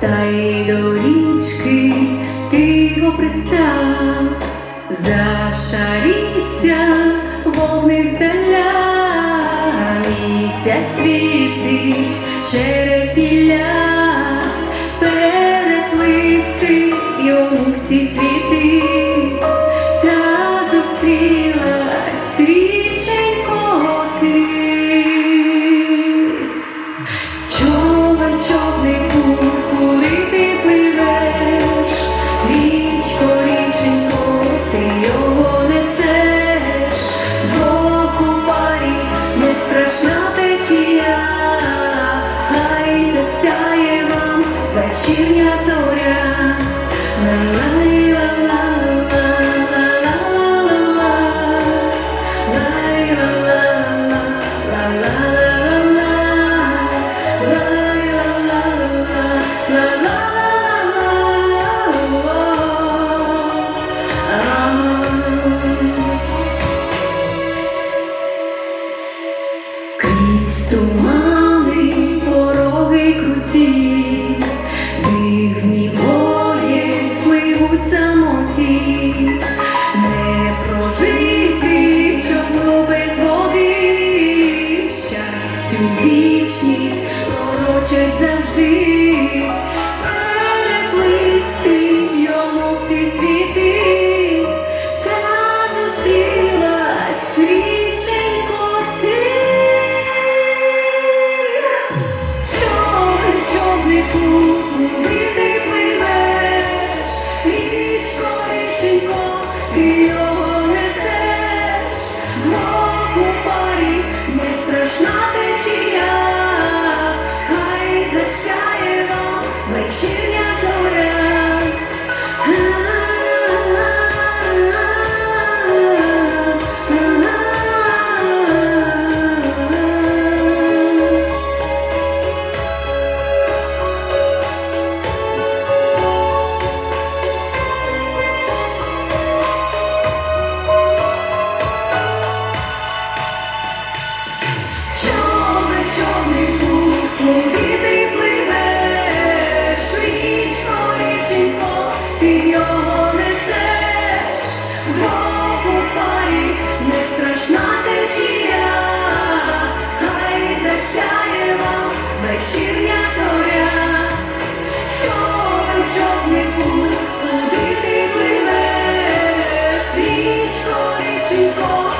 та й до річки тихо пристав, зашарівся вогник здаля, місяць світить через гілля, переплисти йому всі вечірня зоря. Крізь тумани пороги круті, чому без води, щастю вічність пророчать завжди, несеш, ти його несеш, вдвох у не страшна течія, хай засяє вам вечірня зоря. Човен, човнику, куди ти пливеш, річко, річенько,